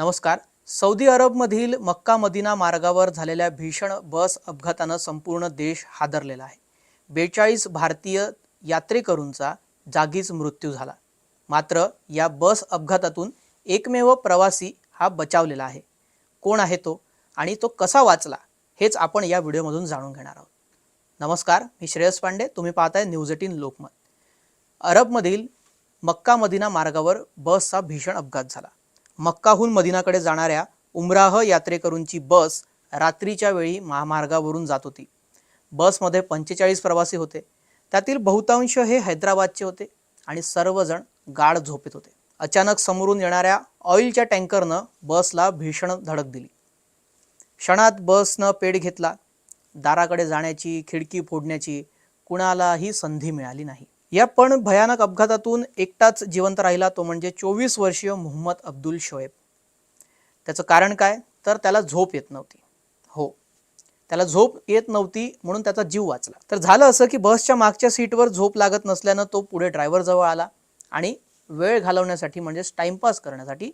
नमस्कार. Saudi अरबमधील Mecca Medina मार्गावर झालेल्या भीषण बस अपघातानं संपूर्ण देश हादरलेला आहे. बेचाळीस भारतीय यात्रेकरूंचा जागीच मृत्यू झाला. मात्र या बस अपघातातून एकमेव प्रवासी हा बचावलेला आहे. कोण आहे तो आणि तो कसा वाचला हेच आपण या व्हिडिओमधून जाणून घेणार आहोत. नमस्कार मी श्रेयस पांडे तुम्ही पाहताय न्यूज एटीन लोकमत. अरबमधील मक्का मदिना मार्गावर बसचा भीषण अपघात झाला. मक्काहून मदिनाकडे जाणाऱ्या उमराह यात्रेकरूंची बस रात्रीच्या वेळी महामार्गावरून जात होती. बसमध्ये पंचेचाळीस प्रवासी होते. त्यातील बहुतांश हे हैदराबादचे होते आणि सर्वजण गाढ झोपेत होते. अचानक समोरून येणाऱ्या ऑइलच्या टँकरनं बसला भीषण धडक दिली. क्षणात बसनं पेट घेतला. दाराकडे जाण्याची खिडकी फोडण्याची कुणालाही संधी मिळाली नाही. या पण भयानक अपघातातून एकटाच जिवंत राहिला तो म्हणजे चोवीस वर्षीय मोहम्मद अब्दुल शोएब. त्याचं कारण काय? तर त्याला झोप येत नव्हती. हो. त्याला झोप येत नव्हती म्हणून त्याचा जीव वाचला. तर झालं असं की बसच्या मागच्या सीटवर झोप लागत नसल्यानं तो पुढे ड्रायव्हर जवळ आला आणि वेळ घालवण्यासाठी म्हणजेच टाइमपास करण्यासाठी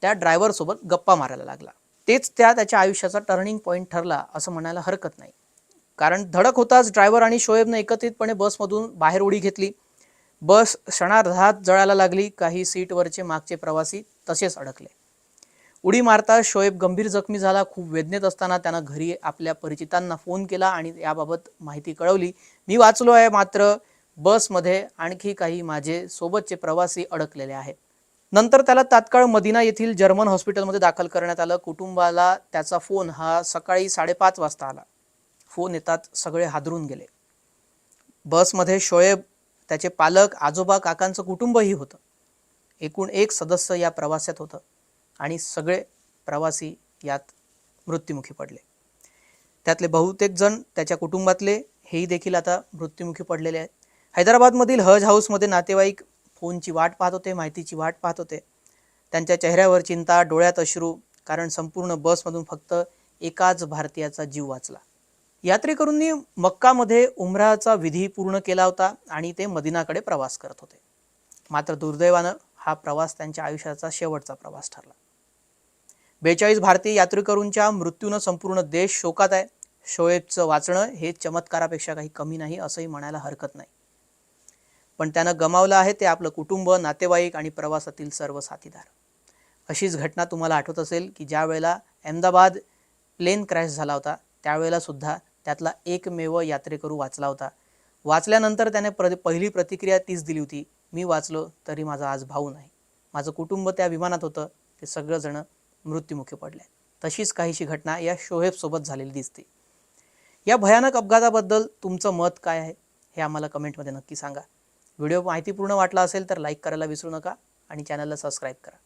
त्या ड्रायव्हरसोबत गप्पा मारायला लागला. तेच त्या त्याच्या आयुष्याचा टर्निंग पॉईंट ठरला असं म्हणायला हरकत नाही. कारण धडक होताच ड्रायव्हर आणि शोएबने एकत्रितपणे बसमधून बाहेर उडी घेतली. बस क्षणार्धात जळायला लागली. काही सीटवरचे मागचे प्रवासी तसेच अडकले. उडी मारता शोएब गंभीर जखमी झाला. खूप वेदनेत असताना त्यानं घरी आपल्या परिचितांना फोन केला आणि याबाबत माहिती कळवली. मी वाचलो आहे मात्र बसमध्ये आणखी काही माझे सोबतचे प्रवासी अडकलेले आहेत. नंतर त्याला तात्काळ मदिना येथील जर्मन हॉस्पिटलमध्ये दाखल करण्यात आलं. कुटुंबाला त्याचा फोन हा सकाळी साडेपाच वाजता आला. फोन येतात सगळे हादरून गेले. बसमध्ये शोएब त्याचे पालक आजोबा काकांचं कुटुंबही होतं. एकूण एक सदस्य या प्रवासात होतं आणि सगळे प्रवासी यात मृत्युमुखी पडले. त्यातले बहुतेक जण त्याच्या कुटुंबातले हेही देखील आता मृत्युमुखी पडलेले आहेत. हैदराबादमधील हज हाऊसमध्ये नातेवाईक फोनची वाट पाहत होते माहितीची वाट पाहत होते. त्यांच्या चेहऱ्यावर चिंता डोळ्यात अश्रू कारण संपूर्ण बसमधून फक्त एकाच भारतीयाचा जीव वाचला. यात्रेकरूंनी मक्कामध्ये उमराचा विधी पूर्ण केला होता आणि ते मदिनाकडे प्रवास करत होते. मात्र दुर्दैवानं हा प्रवास त्यांच्या आयुष्याचा शेवटचा प्रवास ठरला. बेचाळीस भारतीय यात्रेकरूंच्या मृत्यूनं संपूर्ण देश शोकात आहे. शोएबचं वाचणं हे चमत्कारापेक्षा काही कमी नाही असंही म्हणायला हरकत नाही. पण त्यानं गमावलं आहे ते आपलं कुटुंब नातेवाईक आणि प्रवासातील सर्व साथीदार. अशीच घटना तुम्हाला आठवत असेल की ज्या वेळेला अहमदाबाद प्लेन क्रॅश झाला होता त्यावेळेला सुद्धा त्यातला एकमेव यात्रेकरू वाचला होता. वाचल्यानंतर त्याने प्र पहिली प्रतिक्रिया तीच दिली होती मी वाचलो तरी माझा आज भाऊ नाही. माझं कुटुंब त्या विमानात होतं ते सगळंजणं मृत्युमुखी पडले. तशीच काहीशी घटना या शोहेबसोबत झालेली दिसते. या भयानक अपघाताबद्दल तुमचं मत काय आहे हे आम्हाला कमेंटमध्ये नक्की सांगा. व्हिडिओ माहितीपूर्ण वाटला असेल तर लाईक करायला विसरू नका आणि चॅनलला सबस्क्राईब करा.